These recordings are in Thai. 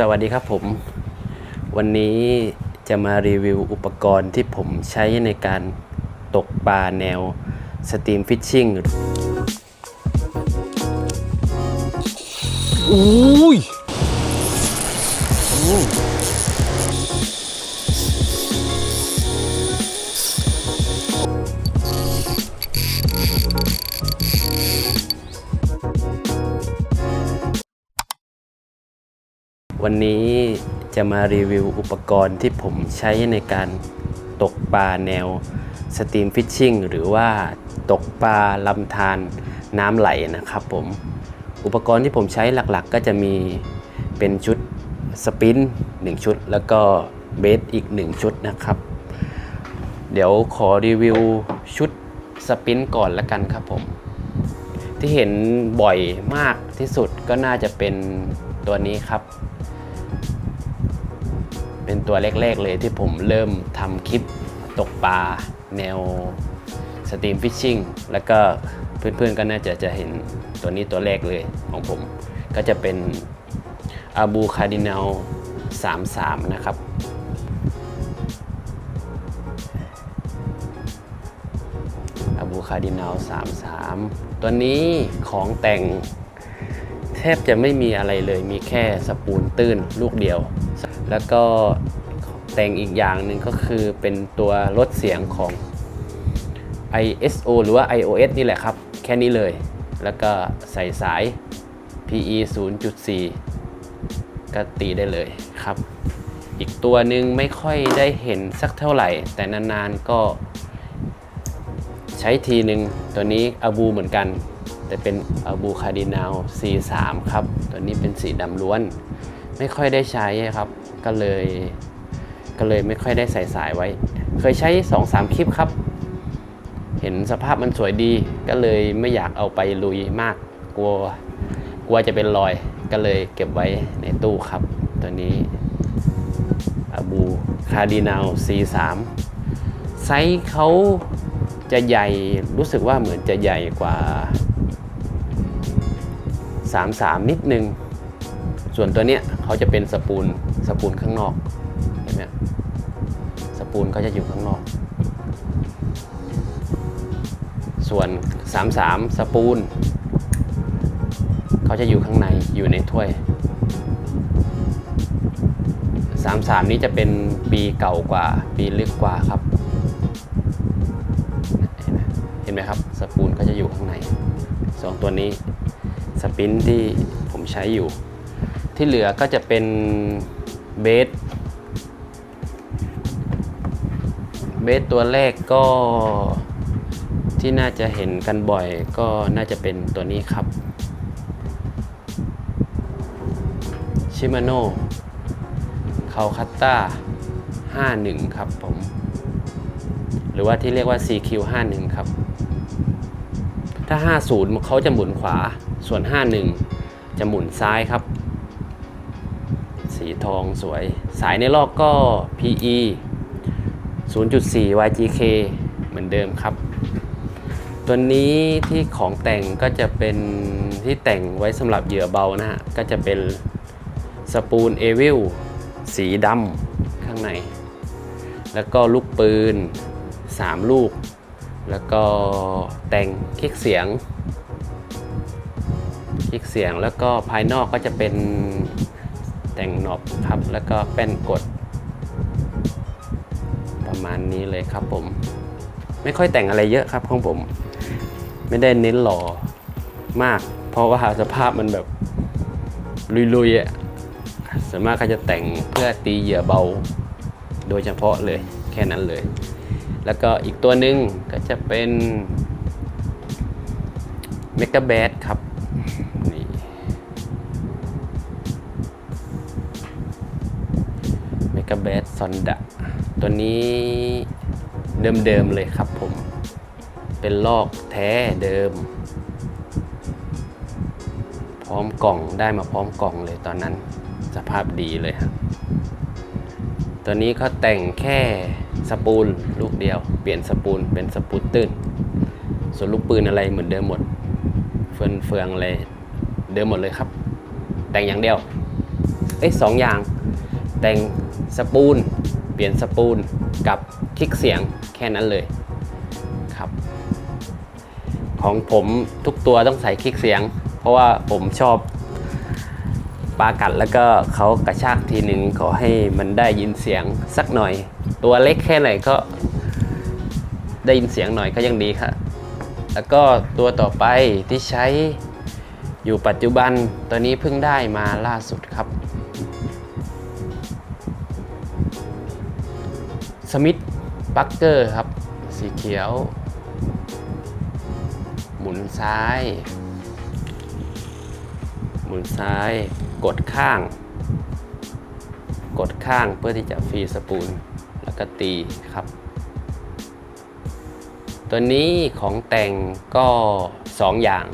สวัสดีครับผม วันนี้จะมารีวิวอุปกรณ์ที่ผมใช้ในการตกปลาแนวสตรีมฟิชชิ่งอุ้ย จะมารีวิวอุปกรณ์ที่ผมใช้ในการตกปลาแนวสตรีมฟิชชิ่งหรือว่าตกปลาลำธารน้ำไหลนะครับผมอุปกรณ์ที่ผมใช้หลักๆ ก็จะมีเป็นชุดสปิน1ชุด แล้วก็เบสอีก 1 ชุดนะครับ เดี๋ยวขอรีวิวชุดสปินก่อนละกันครับผม ที่เห็นบ่อยมากที่สุดก็น่าจะเป็นตัวนี้ครับ เป็นตัวแรกๆเลยที่ผมเริ่มทำคลิปตกปลาแนวสตรีมฟิชชิ่งแล้วก็เพื่อนๆก็น่าจะจะเห็นตัวนี้ตัวแรกเลยของผม ก็จะเป็นอาบูคาร์ดินัล33 นะครับ อาบูคาร์ดินัล33 ตัวนี้ของแต่งแทบจะไม่มีอะไรเลยมีแค่สปูนตื้นลูกเดียว แล้วก็แต่งอีกอย่างหนึ่งก็คือเป็นตัวลดเสียงของ ISO หรือว่า iOS นี่แหละครับ แค่นี้เลย แล้วก็ใส่สาย PE 0.4 ก็ตีได้เลยครับ อีกตัวหนึ่งไม่ค่อยได้เห็นสักเท่าไหร่ แต่นานๆก็ใช้ทีหนึ่งตัวนี้อาบูเหมือนกัน แต่เป็นอาบูคาร์ดินัล C3 ครับ ตัวนี้เป็นสีดำล้วน ไม่ค่อยได้ใช้ครับ ก็เลย ก็เลยไม่ค่อยได้ใส่สายไว้ เคยใช้2-3คลิปครับ เห็นสภาพมันสวยดี ก็เลยไม่อยากเอาไปลุยมาก กลัว กลัวจะเป็นรอย ก็เลยเก็บไว้ในตู้ครับ ตัวนี้อบูคาร์ดินัล C3 ไซส์เขาจะใหญ่รู้สึกว่าเหมือนจะใหญ่กว่า 33 นิดนึง ส่วนตัวเนี้ยเขาจะเป็นสปูนสปูนข้างนอกเห็นไหมสปูนเขาจะอยู่ข้างนอก ส่วน 33 สปูนเขาจะอยู่ข้างในอยู่ในถ้วย 33 นี้จะเป็นปีเก่ากว่า ปีลึกกว่าครับ เห็นไหมครับ สปูนก็จะอยู่ข้างในสองตัวนี้สปินที่ผมใช้อยู่ ที่เหลือก็จะเป็นเบสเบสตัวแรกก็ที่น่าจะเห็นกันบ่อยก็น่าจะเป็นตัวนี้ครับชิมาโน่คาคัตตา51 ครับผม หรือว่าที่เรียกว่า CQ51 ครับ ถ้า 50เขาจะหมุนขวาส่วน 51 จะหมุนซ้ายครับ ทองสวย สายในลอกก็ PE 0.4 YGK เหมือนเดิมครับ ตัวนี้ที่ของแต่งก็จะเป็นที่แต่งไว้สำหรับเหยื่อเบานะฮะ ก็จะเป็นสปูนเอวิลสีดำข้างใน แล้วก็ลูกปืน 3 ลูก แล้วก็แต่งคลิกเสียงคลิกเสียงแล้วก็ภายนอกก็จะเป็น แต่งหนอบครับ แล้วก็แป้นกด ประมาณนี้เลยครับผม ไม่ค่อยแต่งอะไรเยอะครับของผม ไม่ได้เน้นหล่อมาก เพราะว่าสภาพมันแบบลุยๆอะส่วนมากก็จะแต่งเพื่อตีเหยื่อเบา โดยเฉพาะเลยแค่นั้นเลย แล้วก็อีกตัวหนึ่งก็จะเป็นเมก a แบดครับ เบดซอนดะตัวนี้เดิมๆเลยครับผม เป็นลอกแท้เดิม พร้อมกล่องได้มาพร้อมกล่องเลยตอนนั้น สภาพดีเลยครับตัวนี้เขาแต่งแค่สปูลลูกเดียว เปลี่ยนสปูลเป็นสปูลตื้น ส่วนลูกปืนอะไรเหมือนเดิมหมด เฟืองเฟืองอะไรเดิมหมดเลยครับ แต่งอย่างเดียว เอ้ยสองอย่างแต่ง สปูล เปลี่ยนสปูลกับคลิกเสียงแค่นั้นเลยครับ ของผมทุกตัวต้องใส่คลิกเสียง เพราะว่าผมชอบปากัดแล้วก็เขากระชากทีหนึ่งขอให้มันได้ยินเสียงสักหน่อย ตัวเล็กแค่ไหนก็ได้ยินเสียงหน่อยก็ยังดีครับแล้วก็ตัวต่อไปที่ใช้อยู่ปัจจุบันตัวนี้เพิ่งได้มาล่าสุดครับ สมิธปักเกอร์ครับ สีเขียว หมุนซ้าย หมุนซ้าย กดข้าง กดข้างเพื่อที่จะฟรีสปูล แล้วก็ตีครับ ตัวนี้ของแต่งก็ 2 อย่าง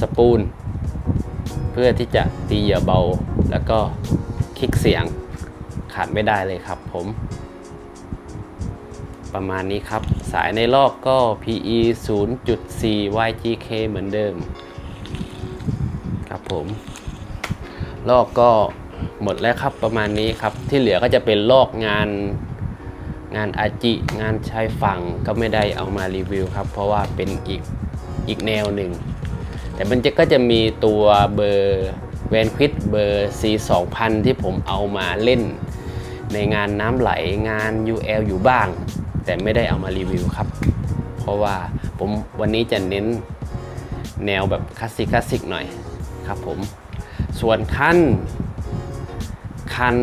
สปูล เพื่อที่จะตีเหยื่อเบา แล้วก็คลิกเสียงขาดไม่ได้เลยครับผม ประมาณนี้ครับ สายในลอกก็ PE 0.4 YGK เหมือนเดิม ครับผม ลอกก็หมดแล้วครับประมาณนี้ครับ ที่เหลือก็จะเป็นลอกงานงานอาจิ งานชายฝั่งก็ไม่ได้เอามารีวิวครับ เพราะว่าเป็นอีกอีกแนวหนึ่ง แต่มันจะก็จะมีตัวเบอร์แวนควิดเบอร์ C2000 ที่ผมเอามาเล่น ในงานน้ำไหลงาน UL อยู่บ้าง แต่ไม่ได้เอามารีวิวครับ เพราะว่าผมวันนี้จะเน้นแนวแบบคลาสสิกคลาสสิกหน่อยครับผม ส่วนคันคัน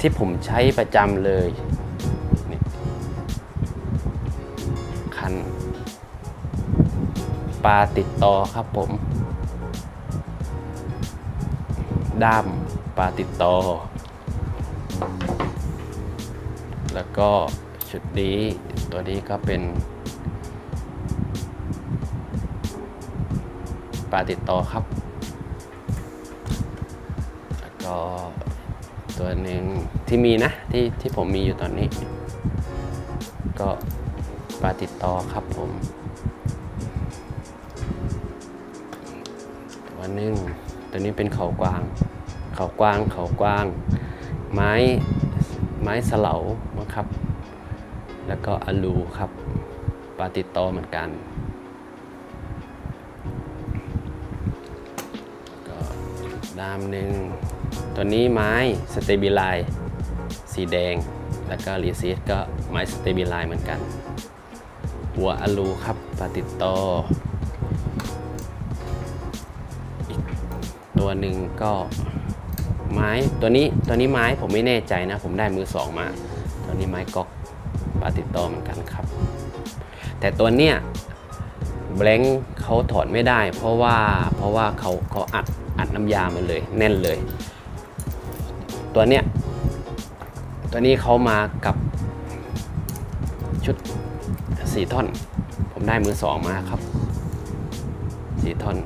ที่ผมใช้ประจำเลยคันปลาติดต่อครับผม ด้ามปลาติดต่อ แล้วก็ ชุดนี้ตัวนี้ก็เป็นปลาติดต่อครับ แล้วก็ตัวหนึ่งที่มีนะที่ที่ผมมีอยู่ตอนนี้ ก็ปลาติดต่อครับผมตัวหนึ่งตัวนี้เป็นเขากวาง เขากวางเขากวาง ไม้ไม้สหลานะครับ แล้วก็อลูครับปลาติดต่อเหมือนกันก็ดามหนึ่งตัวนี้ไม้สเตบิลไลสีแดง แล้วก็รีซีดก็ไม้สเตบิลไลเหมือนกัน หัวอลูครับปลาติดต่ออีกตัวหนึ่งก็ไม้ตัวนี้ตัวนี้ไม้ผมไม่แน่ใจนะ ผมได้มือสองมา ตัวนี้ไม้ก๊อกาติดต่อเหมือนกันครับ แต่ตัวเนี้ยแบงค์เขาถอดไม่ได้ เพราะว่าเพราะว่าเขาเขาอัดอัดน้ำยามาเลย แน่นเลย ตัวเนี้ยตัวนี้เขามากับชุดสีท่อน ผมได้มือสองมาครับสีท่อน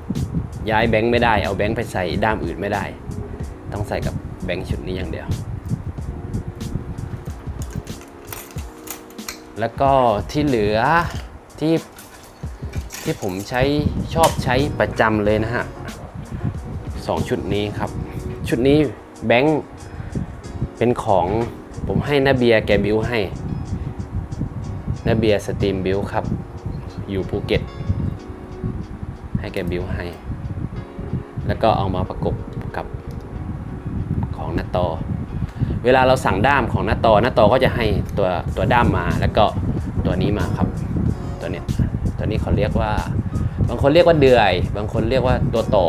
ย้ายแบงค์ไม่ได้เอาแบงค์ไปใส่ด้ามอื่นไม่ได้ ต้องใส่กับแบงค์ชุดนี้อย่างเดียว แล้วก็ที่เหลือที่ที่ผมใช้ชอบใช้ประจำเลยนะฮะสองชุดนี้ครับ ชุดนี้แบงค์เป็นของผมให้นาเบียแกบิวให้นาเบียสตรีมบิวครับ อยู่ภูเก็ต ให้แกบิวให้ แล้วก็เอามาประกบกับของนาตอ เวลาเราสั่งด้ามของหน้าตอหน้าตอก็จะให้ตัวตัวด้ามมาแล้วก็ตัวนี้มาครับ ตัวเนี้ยตัวนี้เขาเรียกว่า บางคนเรียกว่าเดือย บางคนเรียกว่าตัวต่อ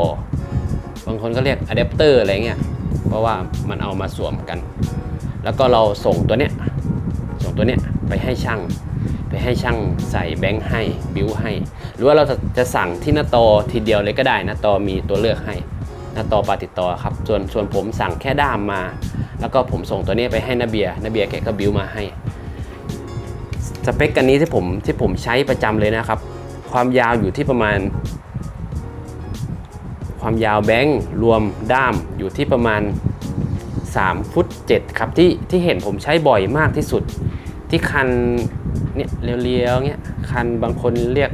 บางคนก็เรียกอะแดปเตอร์อะไรเงี้ยเพราะว่ามันเอามาสวมกัน แล้วก็เราส่งตัวเนี้ยส่งตัวเนี้ยไปให้ช่าง ไปให้ช่างใส่แบงค์ให้บิวให้ หรือว่าเราจะจะสั่งที่หน้าตอทีเดียวเลยก็ได้หน้าตอมีตัวเลือกให้หน้าตอปาติดต่อครับส่วนส่วนผมสั่งแค่ด้ามมา แล้วก็ผมส่งตัวนี้ไปให้นาเบียนาเบียแกก็บิวมาให้ สเปคกันนี้ที่ผมที่ผมใช้ประจำเลยนะครับ ความยาวอยู่ที่ประมาณ ความยาวแบงค์รวมด้ามอยู่ที่ประมาณ3ฟุต7ครับที่ที่เห็นผมใช้บ่อยมากที่สุด ที่คันเนี่ยเรียวๆเงี้ยคันบางคนเรียก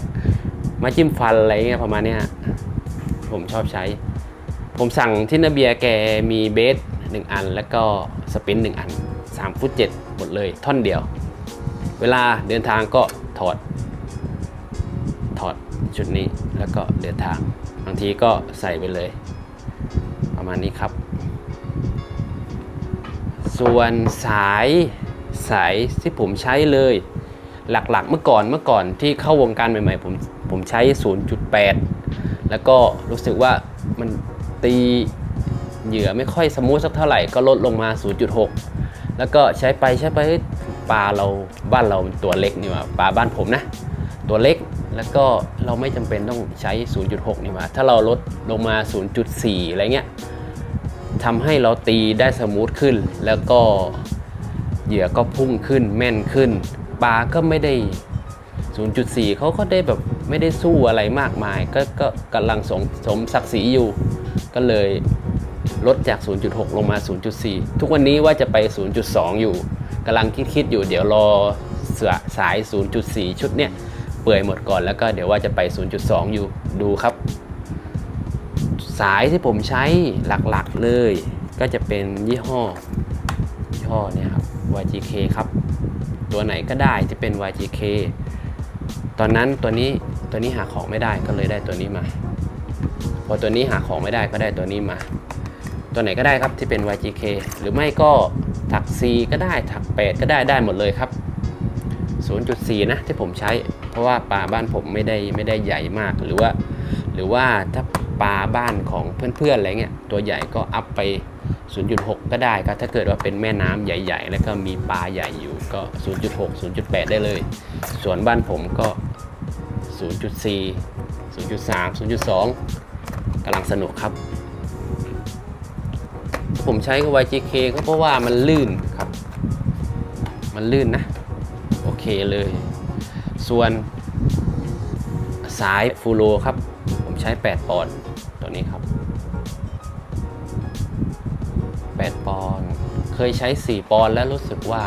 มาจิ้มฟันอะไรเงี้ยประมาณเนี้ยผมชอบใช้ ผมสั่งที่นาเบียแกมีเบส หนึ่งอัน แล้วก็สปินหนึ่งอัน 3 ฟุต7หมดเลยท่อนเดียว เวลาเดินทางก็ถอด ถอดชุดนี้แล้วก็เดินทาง บางทีก็ใส่ไปเลย ประมาณนี้ครับ ส่วนสายสายที่ผมใช้เลยหลักๆเมื่อก่อนเมื่อก่อนที่เข้าวงการใหม่ๆผมผมใช้ 0.8 แล้วก็รู้สึกว่ามันตี เหยื่อไม่ค่อยสมูทสักเท่าไหร่ก็ลดลงมา 0.6 แล้วก็ใช้ไปใช้ไปปลาเราบ้านเรามันตัวเล็กนี่ว่าปลาบ้านผมนะ ตัวเล็กแล้วก็เราไม่จำเป็นต้องใช้ 0.6 นี่ว่าถ้าเราลดลงมา 0.4 อะไรเงี้ยทำให้เราตีได้สมูทขึ้น แล้วก็เหยื่อก็พุ่งขึ้นแม่นขึ้น ปลาก็ไม่ได้ 0.4 เขาก็ได้แบบไม่ได้สู้อะไรมากมาย ก็ก็กำลังสมสมศักดิ์ศรีอยู่ ก็เลย ลดจาก 0.6 ลงมา 0.4 ทุกวันนี้ว่าจะไป 0.2 อยู่กำลังคิดๆอยู่เดี๋ยวรอเสือสาย 0.4 ชุดเนี้ยเปื่อยหมดก่อนแล้วก็เดี๋ยวว่าจะไป 0.2 อยู่ดูครับ สายที่ผมใช้หลักๆเลย ก็จะเป็นยี่ห้อยี่ห้อเนี่ยครับ YGK ครับ ตัวไหนก็ได้ที่เป็น YGK ตอนนั้นตัวนี้ตัวนี้หาของไม่ได้ก็เลยได้ตัวนี้มา พอตัวนี้หาของไม่ได้ก็ได้ตัวนี้มา ตัวไหนก็ได้ครับที่เป็น YGK หรือไม่ก็ถัก C ก็ได้ถัก 8 ก็ได้ได้หมดเลยครับ 0.4 นะที่ผมใช้ เพราะว่าปลาบ้านผมไม่ได้ไม่ได้ใหญ่มากหรือว่า หรือว่าถ้าปลาบ้านของเพื่อนๆอะไรเงี้ยตัวใหญ่ก็อัพไป 0.6 ก็ได้ครับถ้าเกิดว่าเป็นแม่น้ำใหญ่ ๆ แล้วก็มีปลาใหญ่อยู่ก็ 0.6 0.8 ได้เลย ส่วนบ้านผมก็ 0.4 0.3 0.2กำลังสนุกครับ ผมใช้กับ YGK ก็เพราะว่ามันลื่นครับ มันลื่นนะ โอเคเลย ส่วนสายฟูโรครับ ผมใช้ 8 ปอนด์ตัวนี้ครับ 8 ปอนด์เคยใช้ 4 ปอนด์แล้วรู้สึกว่า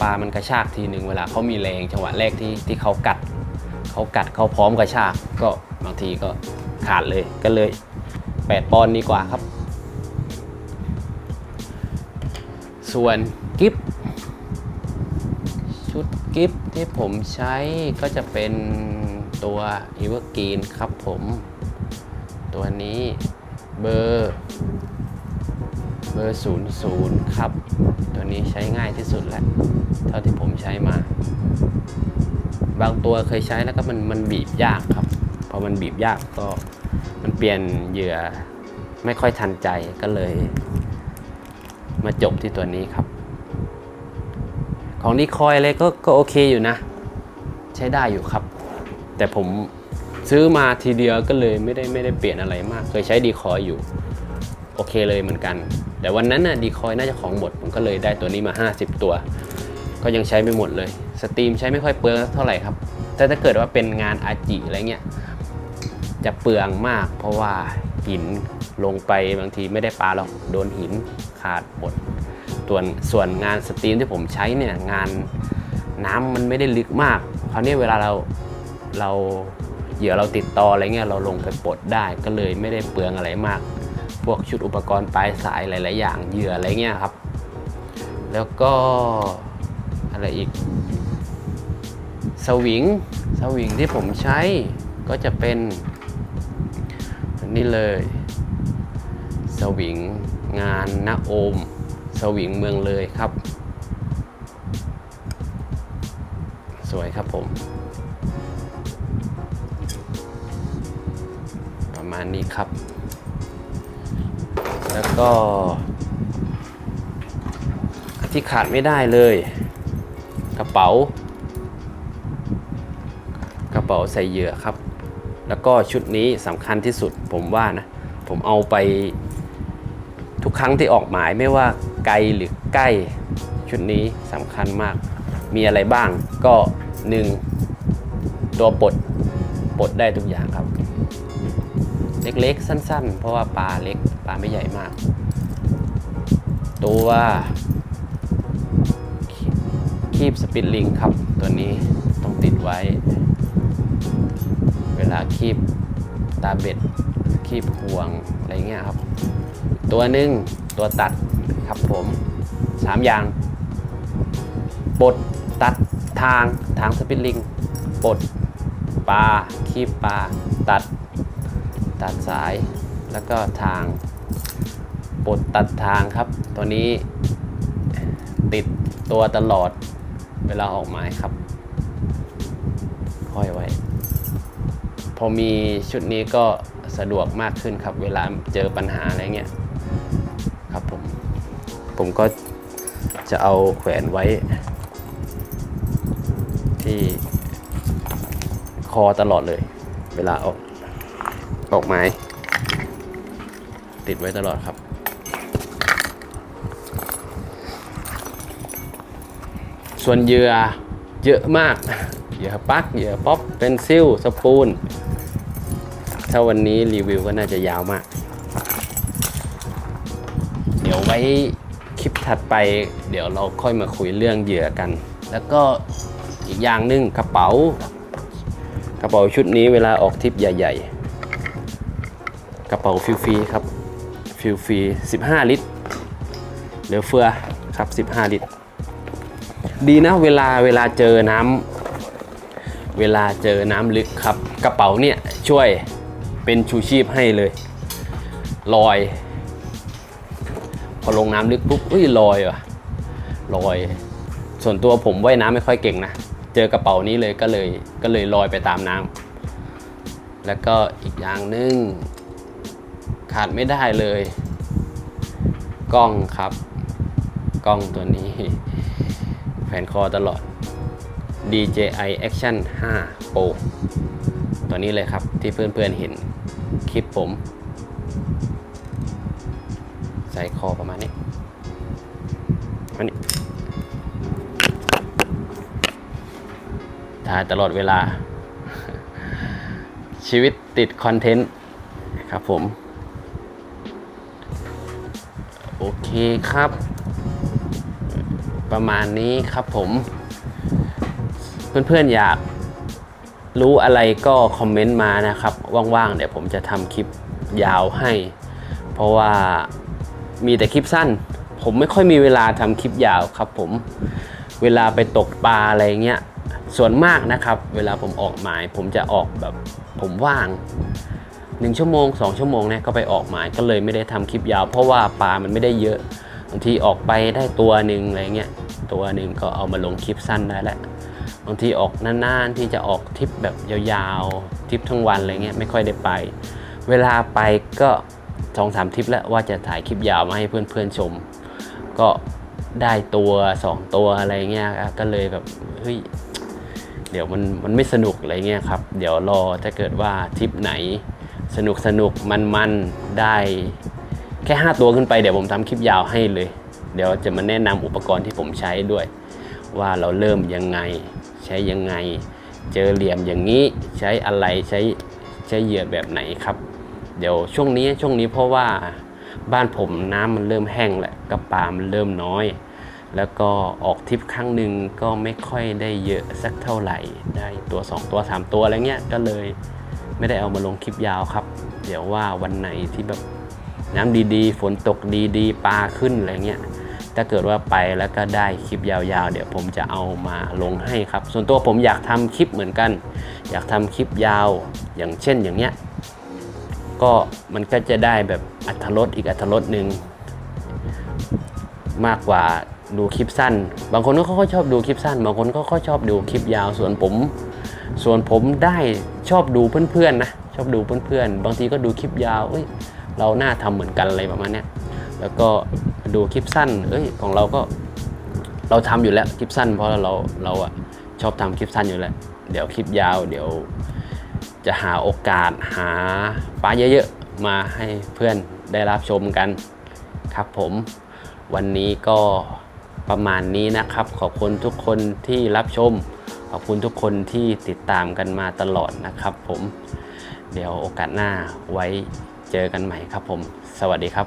ปลามันกระชากทีหนึ่งเวลาเขามีแรงจังหวะแรกที่ที่เขากัดเขากัดเขาพร้อมกระชากก็บางทีก็ขาดเลยก็เลย 8 ปอนด์ดีกว่าครับ ส่วนกิฟชุดกิฟที่ผมใช้ก็จะเป็นตัวอีเวอร์กรีนครับผม ตัวนี้เบอร์เบอร์00ครับ ตัวนี้ใช้ง่ายที่สุดแล้ว เท่าที่ผมใช้มา บางตัวเคยใช้แล้วก็มันมันบีบยากครับพอมันบีบยากก็มันเปลี่ยนเหยื่อไม่ค่อยทันใจก็เลย มาจบที่ตัวนี้ครับ ของดีคอยอะไรก็ก็โอเคอยู่นะ ใช้ได้อยู่ครับ แต่ผมซื้อมาทีเดียวก็เลยไม่ได้ไม่ได้เปลี่ยนอะไรมาก เคยใช้ดีคอยอยู่ โอเคเลยเหมือนกัน แต่วันนั้นน่ะดีคอยน่าจะของหมดผมก็เลยได้ตัวนี้มา 50 ตัว ก็ยังใช้ไม่หมดเลยสตรีมใช้ไม่ค่อยเปลืองเท่าไหร่ครับ แต่ถ้าเกิดว่าเป็นงานอาจิอะไรเงี้ยจะเปลืองมาก เพราะว่าหิน ลงไปบางทีไม่ได้ปลาหรอกโดนหินขาดหมดส่วนส่วนงานสตรีมที่ผมใช้เนี่ยงานน้ำมันไม่ได้ลึกมากคราวนี้เวลาเราเราเหยื่อเราติดต่ออะไรเงี้ยเราลงไปปลดได้ก็เลยไม่ได้เปลืองอะไรมาก พวกชุดอุปกรณ์ปลายสายหลาย ๆ อย่างเหยื่ออะไรเงี้ยครับ แล้วก็อะไรอีก สวิงสวิงที่ผมใช้ก็จะเป็นอันนี่เลย สวิงงานนาโอม สวิงเมืองเลยครับ สวยครับผม ประมาณนี้ครับ แล้วก็ ที่ขาดไม่ได้เลย กระเป๋า กระเป๋าใส่เหยื่อครับ แล้วก็ชุดนี้สำคัญที่สุดผมว่านะ ผมเอาไป ทุกครั้งที่ออกหมายไม่ว่าไกลหรือใกล้ชุดนี้สำคัญมาก มีอะไรบ้างก็ 1 ตัวปลดปลดได้ทุกอย่างครับ เล็กๆ สั้น ๆ เพราะว่าปลาเล็กปลาไม่ใหญ่มาก ตัวคีบสปิดลิงครับ ตัวนี้ต้องติดไว้ เวลาคีบตาเบ็ดคีบห่วงอะไรเงี้ยครับ ตัวหนึ่งตัวตัดครับผมสามอย่างปลดตัดทางทางสปิลลิงปลดปลาคีบปลาตัด ตัดสาย แล้วก็ทางปลดตัดทางครับ ตัวนี้ติดตัวตลอดเวลาออกหมายครับห้อยไว้ พอมีชุดนี้ก็สะดวกมากขึ้นครับ เวลาเจอปัญหาอะไรเงี้ย ผมก็จะเอาแขวนไว้ ที่คอตลอดเลย เวลาออกออกไม้ ติดไว้ตลอดครับ ส่วนเหยื่อเยอะมากเหยื่อปักเหยื่อป๊อปเป็นซิลสปูน ถ้าวันนี้รีวิวก็น่าจะยาวมาก เดี๋ยวไว้ ถัดไปเดี๋ยวเราค่อยมาคุยเรื่องเหยื่อกัน แล้วก็อีกอย่างหนึ่งกระเป๋า กระเป๋าชุดนี้เวลาออกทริปใหญ่ ๆ กระเป๋าฟิลฟรีครับฟิลฟรี15 ลิตรเหลือเฟือครับ 15 ลิตร ดีนะเวลาเวลาเจอน้ำเวลาเจอน้ำลึกครับ กระเป๋าเนี่ยช่วยเป็นชูชีพให้เลยลอย พอลงน้ำลึกปุ๊บอุ้ยลอยว่ะลอย ส่วนตัวผมว่ายน้ำไม่ค่อยเก่งนะ เจอกระเป๋านี้เลยก็เลยก็เลยลอยไปตามน้ำแล้วก็อีกอย่างหนึ่งขาดไม่ได้เลย กล้องครับ กล้องตัวนี้แขวนคอตลอด DJI Action 5 Pro ตัวนี้เลยครับที่เพื่อนๆเห็นคลิปผม ใส่คอประมาณนี้อันนี้ถ่ายตลอดเวลา ชีวิตติดคอนเทนต์ครับผม โอเคครับ ประมาณนี้ครับผม เพื่อนๆอยากรู้อะไรก็คอมเมนต์มานะครับ ว่างๆ เดี๋ยวผมจะทำคลิปยาวให้ เพราะว่า มีแต่คลิปสั้น ผมไม่ค่อยมีเวลาทำคลิปยาวครับ ผมเวลาไปตกปลาอะไรเงี้ยส่วนมากนะครับ เวลาผมออกหมาย ผมจะออกแบบผมว่างหนึ่งชั่วโมงสองชั่วโมงเนี่ยก็ไปออกหมายก็เลยไม่ได้ทำคลิปยาว เพราะว่าปลามันไม่ได้เยอะบางทีออกไปได้ตัวหนึ่งอะไรเงี้ยตัวหนึ่งก็เอามาลงคลิปสั้นได้แล้วบางทีออกนานๆที่จะออกทริปแบบยาวๆทริปทั้งวันอะไรเงี้ยไม่ค่อยได้ไป เวลาไปก็ สองสามทริปแล้วว่าจะถ่ายคลิปยาวมาให้เพื่อนๆชม ก็ได้ตัว 2 ตัวอะไรเงี้ยก็เลยแบบเฮ้ยเดี๋ยวมันมันไม่สนุกอะไรเงี้ยครับ เดี๋ยวรอถ้าเกิดว่าทริปไหนสนุกสนุกมันมันได้แค่ 5 ตัวขึ้นไปเดี๋ยวผมทำคลิปยาวให้เลย เดี๋ยวจะมาแนะนำอุปกรณ์ที่ผมใช้ด้วย ว่าเราเริ่มยังไง ใช้ยังไง เจอเหลี่ยมอย่างนี้ใช้อะไรใช้ใช้เหยื่อแบบไหนครับ เดี๋ยวช่วงนี้ช่วงนี้เพราะว่าบ้านผมน้ำมันเริ่มแห้งแหละกระปามันเริ่มน้อย แล้วก็ออกทริปครั้งหนึ่งก็ไม่ค่อยได้เยอะสักเท่าไหร่ ได้ตัว 2 ตัว 3 ตัวอะไรเงี้ยก็เลยไม่ได้เอามาลงคลิปยาวครับ เดี๋ยวว่าวันไหนที่แบบน้ำดีๆ ฝนตกดีๆ ปลาขึ้นอะไรเงี้ยถ้าเกิดว่าไปแล้วก็ได้คลิปยาวๆ เดี๋ยวผมจะเอามาลงให้ครับ ส่วนตัวผมอยากทำคลิปเหมือนกัน อยากทำคลิปยาวอย่างเช่นอย่างเนี้ย ก็มันก็จะได้แบบอัธรสอีกอัธรสหนึ่งมากกว่าดูคลิปสั้น บางคนก็เขาชอบดูคลิปสั้น บางคนก็เขาชอบดูคลิปยาว ส่วนผม ส่วนผมได้ชอบดูเพื่อนๆนะ ชอบดูเพื่อนๆ บางทีก็ดูคลิปยาว เอ้ย เราหน้าทำเหมือนกันอะไรประมาณนี้แล้วก็ดูคลิปสั้น เอ้ย ของเราก็เราทำอยู่แล้วคลิปสั้น เพราะเราเราอะชอบทำคลิปสั้นอยู่แล้ว เดี๋ยวคลิปยาว เดี๋ยว จะหาโอกาสหาปลาเยอะๆ มาให้เพื่อนได้รับชมกันครับผม วันนี้ก็ประมาณนี้นะครับ ขอบคุณทุกคนที่รับชม ขอบคุณทุกคนที่ติดตามกันมาตลอดนะครับผม เดี๋ยวโอกาสหน้าไว้เจอกันใหม่ครับผม สวัสดีครับ